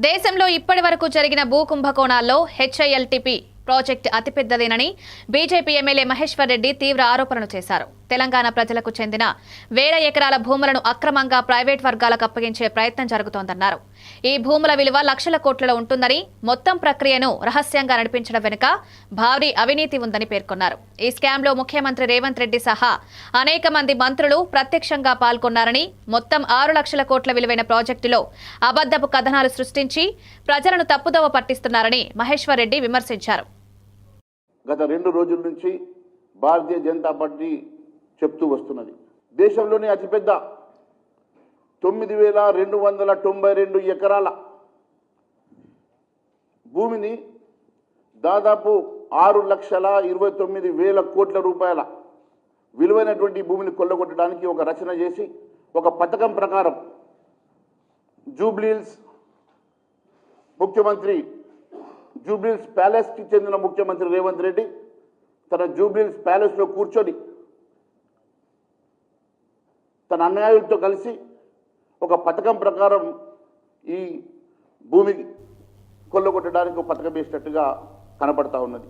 దేశంలో ఇప్పటి వరకు జరిగిన భూ కుంభకోణాల్లో హెచ్ఐఎల్టీపీ ప్రాజెక్టు అతిపెద్దదేనని బీజేపీ ఎమ్మెల్యే మహేశ్వర్ రెడ్డి తీవ్ర ఆరోపణలు చేశారు. తెలంగాణ ప్రజలకు చెందిన వేల ఎకరాల భూములను అక్రమంగా ప్రైవేట్ వర్గాలకు అప్పగించే ప్రయత్నం జరుగుతోందన్నారు. ఈ భూముల విలువ లక్షల కోట్లలో ఉంటుందని మొత్తం ప్రక్రియను రహస్యంగా నడిపించడం వెనుక భారీ అవినీతి ఉందని పేర్కొన్నారు. ఈ స్కామ్లో ముఖ్యమంత్రి రేవంత్ రెడ్డి సహా అనేక మంది మంత్రులు ప్రత్యక్షంగా పాల్గొన్నారని మొత్తం ఆరు లక్షల కోట్ల విలువైన ప్రాజెక్టులో అబద్దపు కథనాలు సృష్టించి ప్రజలను తప్పుదోవ పట్టిస్తున్నారని మహేశ్వర్ రెడ్డి విమర్శించారు. గత రెండు రోజుల నుంచి భారతీయ జనతా పార్టీ చెప్తూ వస్తున్నది. దేశంలోనే అతిపెద్ద తొమ్మిది వేల రెండు వందల తొంభై రెండు ఎకరాల భూమిని దాదాపు ఆరు లక్షల ఇరవై తొమ్మిది వేల కోట్ల రూపాయల విలువైనటువంటి భూమిని కొల్లగొట్టడానికి ఒక రచన చేసి ఒక పథకం ప్రకారం జూబ్లీల్స్ ముఖ్యమంత్రి జూబ్లీల్స్ ప్యాలెస్కి చెందిన ముఖ్యమంత్రి రేవంత్ రెడ్డి తన జూబ్లీల్స్ ప్యాలెస్లో కూర్చొని తన అన్యాయులతో కలిసి ఒక పథకం ప్రకారం ఈ భూమి కొల్లగొట్టడానికి ఒక పథకం వేసినట్టుగా కనపడతా ఉన్నది.